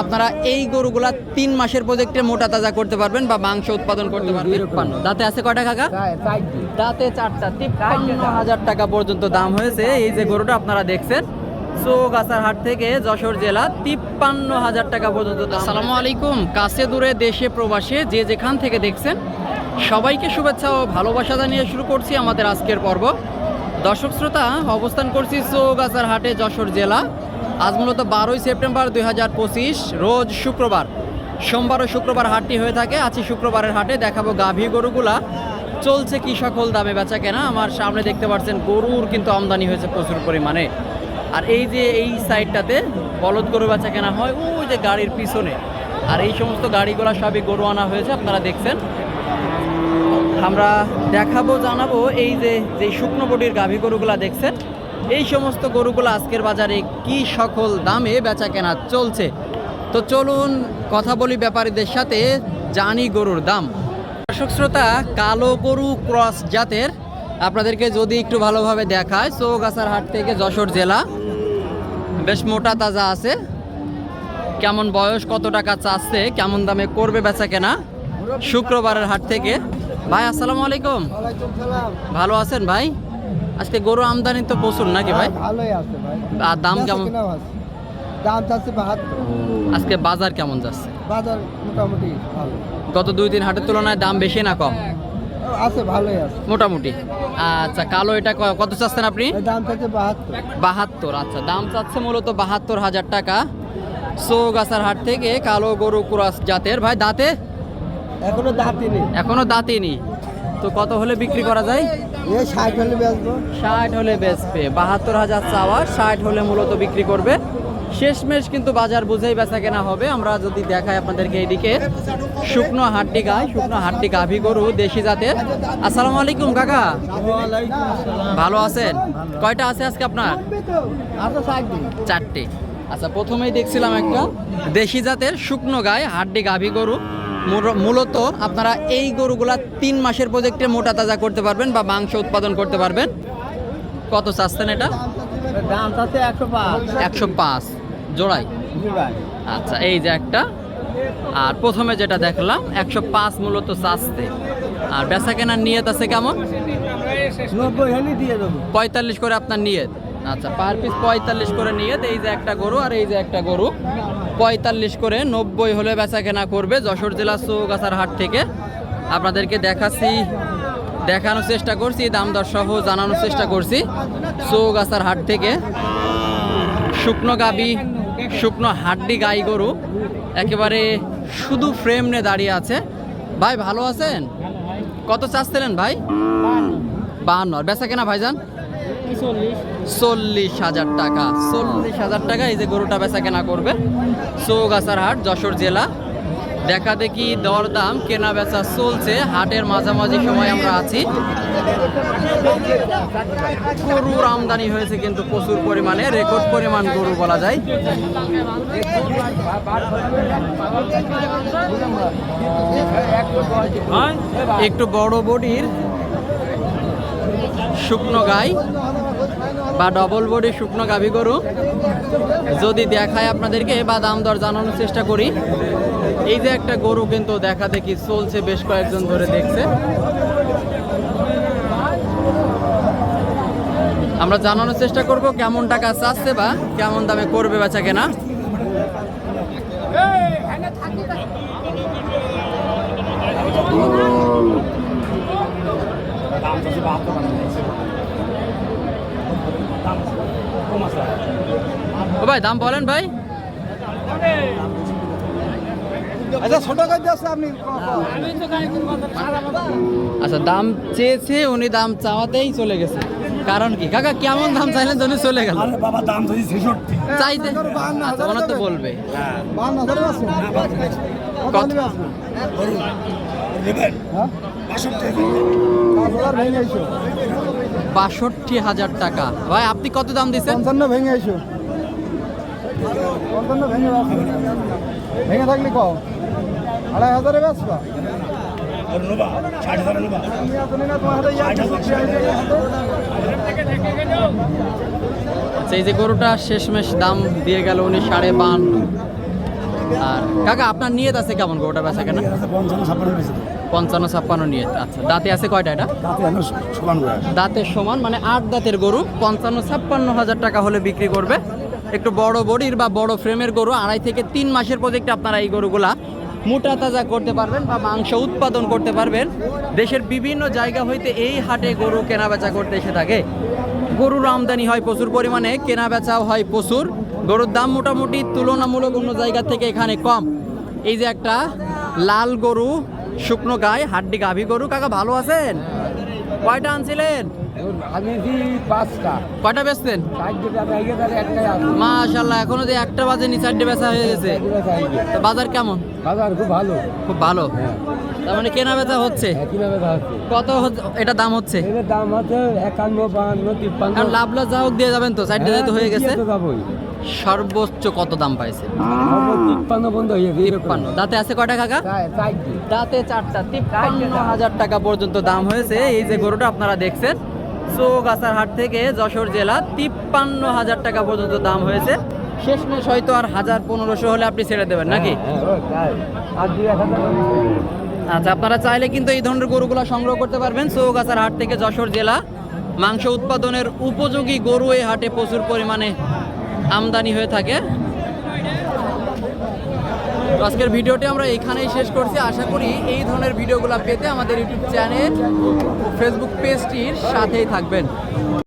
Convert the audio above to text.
আপনারা এই গরুগুলা তিন মাসের প্রজেক্টে মোটা তাজা করতে পারবেন বা মাংস উৎপাদন করতে পারবেন। তিপ্পান্ন দাঁতে আছে কয়টা কাকা? দাঁতে চারটা। তিপ্পান্ন হাজার টাকা পর্যন্ত দাম হয়েছে। এই যে গরুটা আপনারা দেখছেন চৌগাছার হাট থেকে যশোর জেলা তিপ্পান্ন হাজার টাকা পর্যন্ত আসসালামু আলাইকুম। কাছে দূরে দেশে প্রবাসে যে যেখান থেকে দেখছেন সবাইকে শুভেচ্ছা ও ভালোবাসা জানিয়ে শুরু করছি আমাদের আজকের পর্ব। দর্শক শ্রোতা অবস্থান করছি চৌগাছার হাটে যশোর জেলা। আজ মূলত বারোই সেপ্টেম্বর দুই হাজার পঁচিশ, রোজ শুক্রবার। সোমবার ও শুক্রবার হাটটি হয়ে থাকে। আছি শুক্রবারের হাটে দেখাবো গাভী গরুগুলা। চলছে কি সকল দামে বেচা কেনা? আমার সামনে দেখতে পাচ্ছেন গরুর কিন্তু আমদানি হয়েছে প্রচুর পরিমাণে। আর এই যে এই সাইডটাতে বলদ গরু বেচা কেনা হয়, ওই যে গাড়ির পিছনে। আর এই সমস্ত গাড়িগুলো সবই গরু আনা হয়েছে, আপনারা দেখছেন। আমরা দেখাবো, জানাব এই যে যে শুকনো বটির গাভী গরুগুলা দেখছেন। এই সমস্ত গরুগুলো আজকের বাজারে কি সকল দামে বেচা কেনা চলছে? তো চলুন কথা বলি ব্যাপারীদের সাথে জানি গরুর দাম। দর্শক শ্রোতা কালো গরু ক্রস জাতের আপনাদেরকে যদি একটু ভালোভাবে দেখায় চৌগাছার হাট থেকে যশোর জেলা। বেশ মোটা তাজা আছে। কেমন বয়স কত টাকা চাচ্ছে কেমন দামে করবে বেচা কেনা শুক্রবারের হাট থেকে? ভাই আসসালামু আলাইকুম। ভালো আছেন ভাই? আজকে গরু আমদানি তো প্রচুর নাকি ভাই? ভালোই আছে ভাই। আর দাম কেমন? দাম বাহাত্তর। আজকে বাজার কেমন যাচ্ছে? বাজার মোটামুটি ভালো। গত দুই তিন হাটের তুলনায় দাম বেশি না কম? আছে ভালোই আছে। মোটামুটি। আচ্ছা কালো এটা কত চাচ্ছেন আপনি? দাম চাচ্ছে বাহাত্তর। বাহাত্তর আচ্ছা দাম চাচ্ছে মূলত বাহাত্তর হাজার টাকা। চৌগাছার হাট থেকে কালো গরু কুরাস জাতের। ভাই দাঁতে? এখনও দাঁতই নেই। এখনও দাঁতিনি তো কত হলে বিক্রি করা যায়? ষাট হলে বেচবো। ষাট হলে বেচবে। বাহাত্তর হাজার চাওয়া ষাট হলে মূলত বিক্রি করবে। শেষমেশ কিন্তু বাজার বুঝেই বেচা কেনা হবে। আমরা যদি দেখাই আপনাদেরকে এইদিকে শুকনো হাড্ডি গায় শুকনো হাড্ডি গাভী গরু দেশি জাতের। আসসালামু আলাইকুম কাকা। ভালো আছেন? কয়টা আছে আজকে আপনার? চারটে। আচ্ছা প্রথমেই দেখছিলাম একটা। দেশি জাতের শুকনো গায়ে হাড্ডি গাভী গরু। মূলত আপনারা এই গরুগুলা তিন মাসের প্রজেক্টে মোটা তাজা করতে পারবেন বা মাংস উৎপাদন করতে পারবেন। কত চাচ্ছেন এটা? দাম চাচ্ছে একশো পাঁচ। একশো পাঁচ। জোড়াই? আচ্ছা এই যে একটা। আর প্রথমে যেটা দেখলাম একশো পাঁচ মূলত চাচ্ছে। আর বেচা কেনার নিয়ত আছে কেমন? পঁয়তাল্লিশ করে আপনার নিয়ত। আচ্ছা পার পিস পঁয়তাল্লিশ করে নিয়ত এই যে একটা গরু আর এই যে একটা গরু, পঁয়তাল্লিশ করে নব্বই হলে বেচা কেনা করবে যশোর জেলা চৌগাছার হাট থেকে। আপনাদেরকে দেখাচ্ছি, দেখানোর চেষ্টা করছি, দাম দর সহ জানানোর চেষ্টা করছি চৌগাছার হাট থেকে। শুকনো গাবি, শুকনো হাড্ডি গাই গরু, একেবারে শুধু ফ্রেম নিয়ে দাঁড়িয়ে আছে। ভাই, ভালো আছেন? কত চাচ্ছিলেন ভাই? বাহান্ন। বেচা কেনা ভাইজান? চল্লিশ। হাজার টাকা। চল্লিশ হাজার টাকা এই যে গরুটা বেচা কেনা করবে। চৌগাছার হাট, যশোর জেলা। দেখা দেখি দরদাম, কেনা বেচা চলছে। হাটের মাঝামাঝি সময় আমরা আছি। গরুর আমদানি হয়েছে কিন্তু প্রচুর পরিমাণে। রেকর্ড পরিমাণ গরু বলা যায়। একটু বড় বডির শুকনো গাই। বা ডবল বডি শুকনো গাভী গরু। যদি দেখায় আপনাদেরকে, বা দাম দর জানানোর চেষ্টা করি। এই যে একটা গরু কিন্তু দেখা দেখি চলছে বেশ কয়েকজন ধরে দেখছে। আমরা জানানোর চেষ্টা করব কেমন টাকা চাচ্ছে বা কেমন দামে করবে বেচা কেনা। ও ভাই দাম বলেন ভাই। আচ্ছা ছোট আপনি আচ্ছা দাম চেয়েছে উনি দাম চাওয়াতেই চলে গেছে। কারণ কি? কাকা কেমন দাম চাইলেন উনি চলে গেল? বাবা দাম চাইতে আচ্ছা ওনার তো বলবে। আছে কত? নেবেন? হ্যাঁ? বাষট্টি হাজার। ভেঙে এসো বাষট্টি হাজার টাকা। ভাই আপনি কত দাম দিচ্ছেন পঞ্চান্ন ভেঙে পঞ্চান্ন ভেঙে ভেঙে থাকলে কও। আড়াই হাজারে বেচবা। হাতে। আচ্ছা, এই যে গরুটা শেষমেশ দাম দিয়ে গেল উনি সাড়ে বান্ন আর কাকা আপনার নিয়ত আছে কেমন গরুটা বেচা কেনা? পঞ্চান্ন ছাপ্পান্ন নিয়ত। আচ্ছা দাঁতে আছে কয়টা এটা? দাঁতের সমান মানে আট দাঁতের গরু পঞ্চান্ন ছাপ্পান্ন হাজার টাকা হলে বিক্রি করবে। একটু বড় বডির বা বড় ফ্রেমের গরু আড়াই থেকে তিন মাসের প্রজেক্টে আপনারা এই গরুগুলা মোটা তাজা করতে পারবেন বা মাংস উৎপাদন করতে পারবেন। দেশের বিভিন্ন জায়গা হইতে এই হাটে গরু কেনা বেচা করতে এসে থাকে। গরুর আমদানি হয় প্রচুর পরিমাণে কেনা বেচাও হয় প্রচুর। গরুর দাম মোটামুটি তুলনামূলক অন্য জায়গা থেকে এখানে কম। এই যে একটা লাল গরু শুকনো গায়ে হাড্ডি গাভী গরু। কাকা ভালো আছেন? কয়টা আনছিলেন? কয়টা বেচতেন? মাশাল্লাহ এখনও যে একটা বাজে নি চারটে বেচা হয়ে গেছে। বাজার কেমন? বাজার খুব ভালো। খুব ভালো। তার মানে কেনা বেচা হচ্ছে? কত এটা দাম হচ্ছে? এর দাম আছে একান্ন বাহান্ন তিপ্পান্ন। কারণ লাভ যা হোক দিয়ে যাবেন তো চারটে যেহেতু হয়ে গেছে। সর্বোচ্চ কত দাম পাইছে? তিপ্পান্ন বন্ধ হয়ে তিপ্পান্ন। দাঁতে আছে কয়টা কাকা? দাঁতে চারটা। তিপ্পান্ন হাজার টাকা পর্যন্ত দাম হয়েছে। এই যে গরুটা আপনারা দেখছেন চৌগাছার হাট থেকে যশোর জেলা তিপ্পান্ন হাজার টাকা পর্যন্ত দাম হয়েছে। শেষমেশ হয়তো আর হাজার পনেরোশো হলে আপনি ছেড়ে দেবেন নাকি? এক হাজার আচ্ছা আপনারা চাইলে কিন্তু এই ধরনের গরুগুলো সংগ্রহ করতে পারবেন। চৌগাছার হাট থেকে যশোর জেলা। মাংস উৎপাদনের উপযোগী গরু এই হাটে প্রচুর পরিমাণে আমদানি হয়ে থাকে। আজকের ভিডিওটি আমরা এখানেই শেষ করছি। আশা করি এই ধরনের ভিডিওগুলো পেতে আমাদের ইউটিউব চ্যানেল ফেসবুক পেজটির সাথেই থাকবেন।